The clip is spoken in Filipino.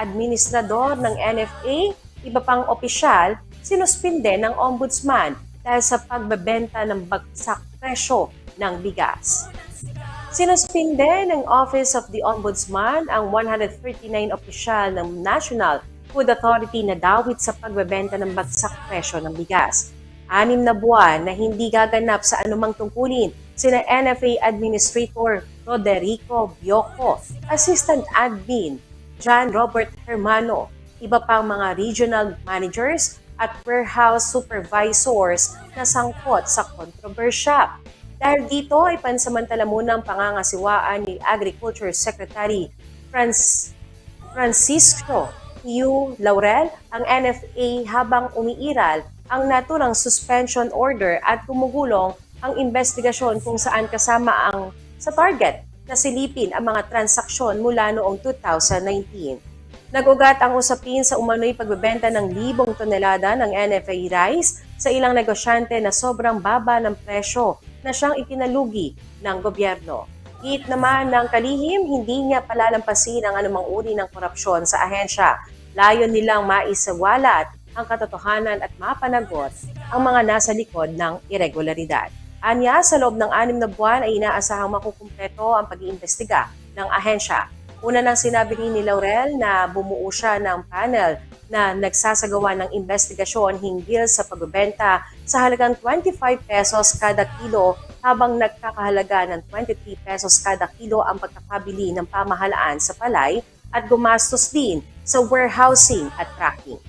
administrador ng NFA, iba pang opisyal, sinuspinde ng ombudsman dahil sa pagbebenta ng bagsak presyo ng bigas. Sinuspinde ng Office of the Ombudsman ang 139 opisyal ng National Food Authority na dawit sa pagbebenta ng bagsak presyo ng bigas. Anim na buwan na hindi gaganap sa anumang tungkulin sina NFA Administrator Roderico Bioco, Assistant Admin John Robert Hermano, iba pang mga regional managers at warehouse supervisors na sangkot sa kontrobersya. Dahil dito ay pansamantala muna ang pangangasiwaan ni Agriculture Secretary Franz, Francisco Yu Laurel ang NFA habang umiiral ang naturang suspension order at gumugulong ang investigasyon kung saan kasama ang sa target na silipin ang mga transaksyon mula noong 2019. Nagugat ang usapin sa umano'y pagbebenta ng libong tonelada ng NFA rice sa ilang negosyante na sobrang baba ng presyo na siyang ikinalugi ng gobyerno. Git naman ng kalihim, hindi niya palalampasin ang anumang uri ng korupsyon sa ahensya. Layon nilang maisawalat ang katotohanan at mapanagot ang mga nasa likod ng irregularidad. Anya, sa loob ng anim na buwan ay inaasahang makukumpleto ang pag-iimbestiga ng ahensya. Una nang sinabi rin ni Laurel na bumuo siya ng panel na nagsasagawa ng investigasyon hinggil sa pagbebenta sa halagang 25 pesos kada kilo habang nagkakahalaga ng 23 pesos kada kilo ang pagkakabili ng pamahalaan sa palay at gumastos din sa warehousing at tracking.